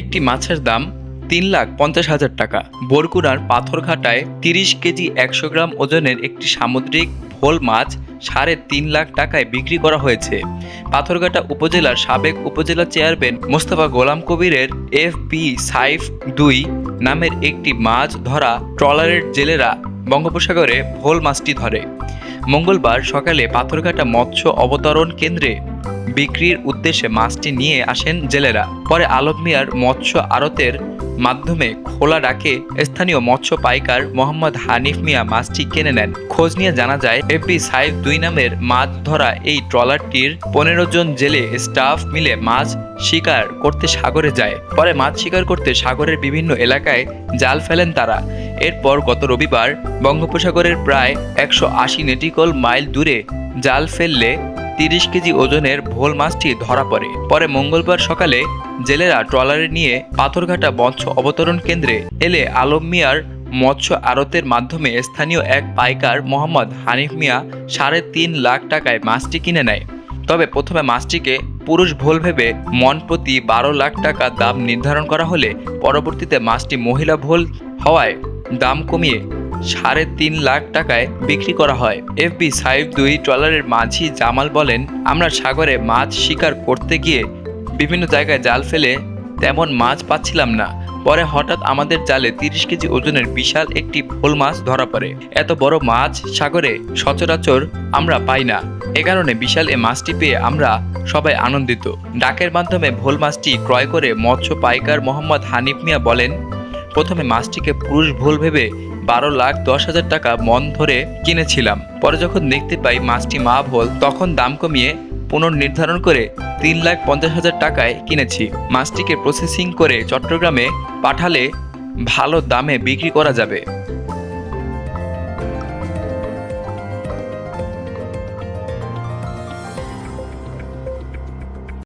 একটি মাছের দাম তিন লাখ পঞ্চাশ হাজার টাকা। বরগুনার পাথরঘাটায় তিরিশ কেজি একশো গ্রাম ওজনের একটি সামুদ্রিক ভোল মাছ সাড়ে তিন লাখ টাকায় বিক্রি করা হয়েছে। পাথরঘাটা উপজেলার সাবেক উপজেলা চেয়ারম্যান মোস্তফা গোলাম কবিরের এফ পি সাইফ দুই নামের একটি মাছ ধরা ট্রলারের জেলেরা বঙ্গোপসাগরে ভোল মাছটি ধরে। মঙ্গলবার সকালে পাথরঘাটা মৎস্য অবতরণ কেন্দ্রে বিক্রির উদ্দেশ্যে মাছটি নিয়ে আসেন জেলেরা। পরে আলম মিয়ার মৎস্য আড়তের মাধ্যমে খোলা ডাকে স্থানীয় মৎস্য পাইকার মোহাম্মদ হানিফ মিয়া মাছটি কিনে নেন। খোঁজ নিয়ে জানা যায়, এফবি সাইফ দুই নামের মাছ ধরা এই ট্রলারটির পনেরো জন জেলে স্টাফ মিলে মাছ শিকার করতে সাগরে যায়। পরে মাছ শিকার করতে সাগরের বিভিন্ন এলাকায় জাল ফেলেন তারা। এরপর গত রবিবার বঙ্গোপসাগরের প্রায় একশো আশি নেটিকল মাইল দূরে জাল ফেললে তিরিশ কেজি ওজনের ভোল মাছটি ধরা পড়ে। পরে মঙ্গলবার সকালে জেলেরা ট্রলারে নিয়ে পাথরঘাটা মৎস্য অবতরণ কেন্দ্রে এলে আলম মিয়ার মৎস্য আড়তের মাধ্যমে স্থানীয় এক পাইকার মোহাম্মদ হানিফ মিয়া সাড়ে তিন লাখ টাকায় মাছটি কিনে নেয়। তবে প্রথমে মাছটিকে পুরুষ ভোল ভেবে মন প্রতি বারো লাখ টাকা দাম নির্ধারণ করা হলে পরবর্তীতে মাছটি মহিলা ভোল হওয়ায় দাম কমিয়ে সাড়ে তিন লাখ টাকায় বিক্রি করা হয়। এফবি সাইফ দুই ট্রলারের মাঝি জামাল বলেন, আমরা সাগরে মাছ শিকার করতে গিয়ে বিভিন্ন জায়গায় জাল ফেলে তেমন মাছ পাচ্ছিলাম না। পরে হঠাৎ আমাদের জালে তিরিশ কেজি ওজনের বিশাল একটি ভোল মাছ ধরা পড়ে। এত বড় মাছ সাগরে সচরাচর আমরা পাই না। এ কারণে বিশাল এ মাছটি পেয়ে আমরা সবাই আনন্দিত। ডাকের মাধ্যমে ভোল মাছটি ক্রয় করে মৎস্য পাইকার মোহাম্মদ হানিফ মিয়া বলেন, প্রথমে মাছটিকে পুরুষ ভুল ভেবে বারো লাখ দশ হাজার টাকা মন ধরে কিনেছিলাম। পরে যখন দেখতে পাই মাছটি মা ভোল, তখন দাম কমিয়ে পুনর্নির্ধারণ করে তিন লাখ পঞ্চাশ হাজার টাকায় কিনেছি। মাছটিকে প্রসেসিং করে চট্টগ্রামে পাঠালে ভালো দামে বিক্রি করা যাবে।